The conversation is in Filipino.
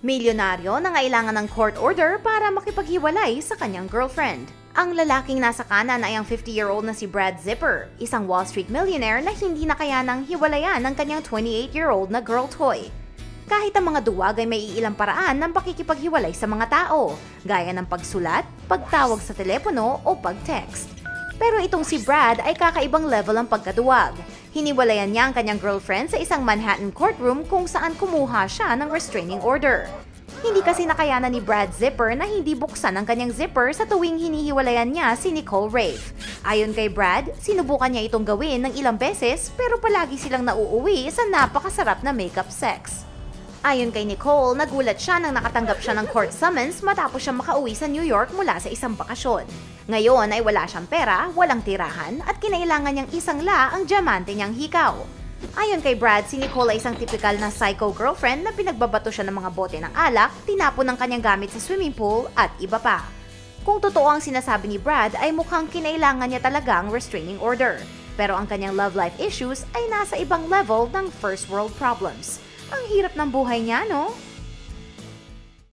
Milyonaryo na ngailangan ng court order para makipaghiwalay sa kanyang girlfriend. Ang lalaking nasa kanan ay ang 50-year-old na si Brad Zipper, isang Wall Street millionaire na hindi na kayanang hiwalayan ng kanyang 28-year-old na girl toy. Kahit ang mga duwag ay may iilang paraan ng pakikipaghiwalay sa mga tao, gaya ng pagsulat, pagtawag sa telepono o pag-text. Pero itong si Brad ay kakaibang level ang pagkaduwag. Hiniwalayan niya ang kanyang girlfriend sa isang Manhattan courtroom kung saan kumuha siya ng restraining order. Hindi kasi nakayanan ni Brad Zipper na hindi buksan ang kanyang zipper sa tuwing hinihiwalayan niya si Nicole Rafe. Ayon kay Brad, sinubukan niya itong gawin ng ilang beses pero palagi silang nauuwi sa napakasarap na makeup sex. Ayon kay Nicole, nagulat siya nang nakatanggap siya ng court summons matapos siya makauwi sa New York mula sa isang bakasyon. Ngayon ay wala siyang pera, walang tirahan, at kinailangan niyang isang la ang diamante niyang hikaw. Ayon kay Brad, si Nicole ay isang typical na psycho girlfriend na pinagbabato siya ng mga bote ng alak, tinapon ng kanyang gamit sa swimming pool, at iba pa. Kung totoo ang sinasabi ni Brad ay mukhang kinailangan niya talaga ang restraining order. Pero ang kanyang love life issues ay nasa ibang level ng first world problems. Ang hirap ng buhay niya, no?